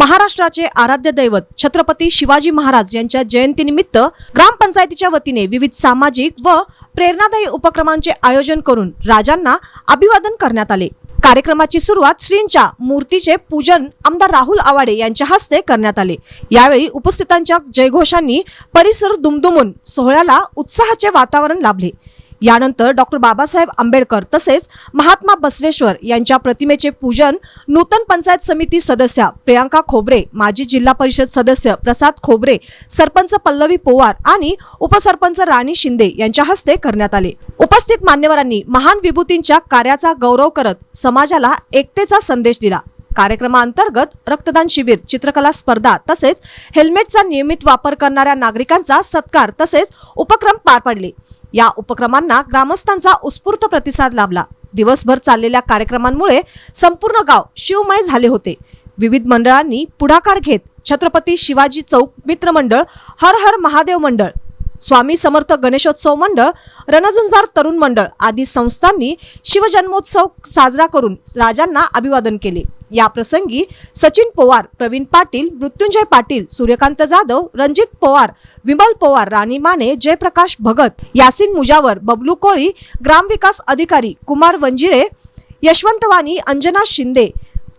महाराष्ट्राचे आराध्य दैवत छत्रपती शिवाजी महाराज यांच्या जयंतीनिमित्त ग्रामपंचायतीच्या वतीने विविध सामाजिक व प्रेरणादायी उपक्रमांचे आयोजन करून राजांना अभिवादन करण्यात आले. कार्यक्रमाची सुरुवात श्रींच्या मूर्तीचे पूजन आमदार राहुल आवाडे यांच्या हस्ते करण्यात आले. यावेळी उपस्थितांच्या जयघोषांनी परिसर दुमदुमून सोहळ्याला उत्साहाचे वातावरण लाभले. यानंतर डॉक्टर बाबासाहेब आंबेडकर तसेच महात्मा बसवेश्वर यांच्या प्रतिमेचे पूजन नूतन पंचायत समिती सदस्या प्रियांका खोबरे माजी जिल्हा परिषद सदस्य प्रसाद खोबरे सरपंच पल्लवी पोवार आणि उपसरपंच राणी शिंदे यांच्या हस्ते करण्यात आले. उपस्थित मान्यवरांनी महान विभूतींच्या कार्याचा गौरव करत समाजाला एकतेचा संदेश दिला. कार्यक्रमाअंतर्गत रक्तदान शिबिर चित्रकला स्पर्धा तसेच हेल्मेटचा नियमित वापर करणाऱ्या नागरिकांचा सत्कार तसेच उपक्रम पार पडले. या उपक्रमांना ग्रामस्थांचा उत्स्फूर्त प्रतिसाद लाभला. दिवसभर चाललेल्या कार्यक्रमांमुळे संपूर्ण गाव शिवमय झाले होते. विविध मंडळांनी पुढाकार घेत छत्रपती शिवाजी चौक मित्रमंडळ हर हर महादेव मंडळ स्वामी समर्थ गणेशोत्सव मंडळ रणझुंजार तरुण मंडळ आदी संस्थांनी शिवजन्मोत्सव साजरा करून राजांना अभिवादन केले. या प्रसंगी सचिन पवार प्रवीण पाटील मृत्युंजय पाटील सूर्यकांत जाधव रणजित पवार विमल पवार राणी माने जयप्रकाश भगत यासिन मुजावर बबलू कोळी ग्रामविकास अधिकारी कुमार वंजिरे यशवंत वाणी अंजना शिंदे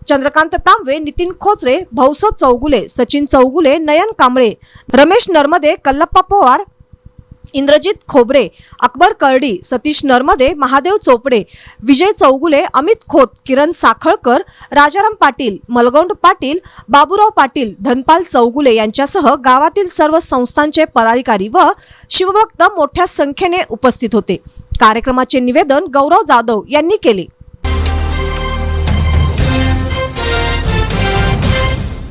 चंद्रकांत तांबे नितीन खोचरे भौसो चौगुले सचिन चौगुले नयन कांबळे रमेश नर्मदे कल्लप्पा पवार इंद्रजित खोबरे अकबर कर्डी सतीश नर्मदे महादेव चोपडे विजय चौगुले अमित खोत किरण साखळकर राजाराम पाटील मलगौंड पाटील बाबूराव पाटील धनपाल चौगुले यांच्यासह गावातील सर्व संस्थांचे पदाधिकारी व शिवभक्त मोठ्या संख्येने उपस्थित होते. कार्यक्रमाचे निवेदन गौरव जाधव यांनी केले.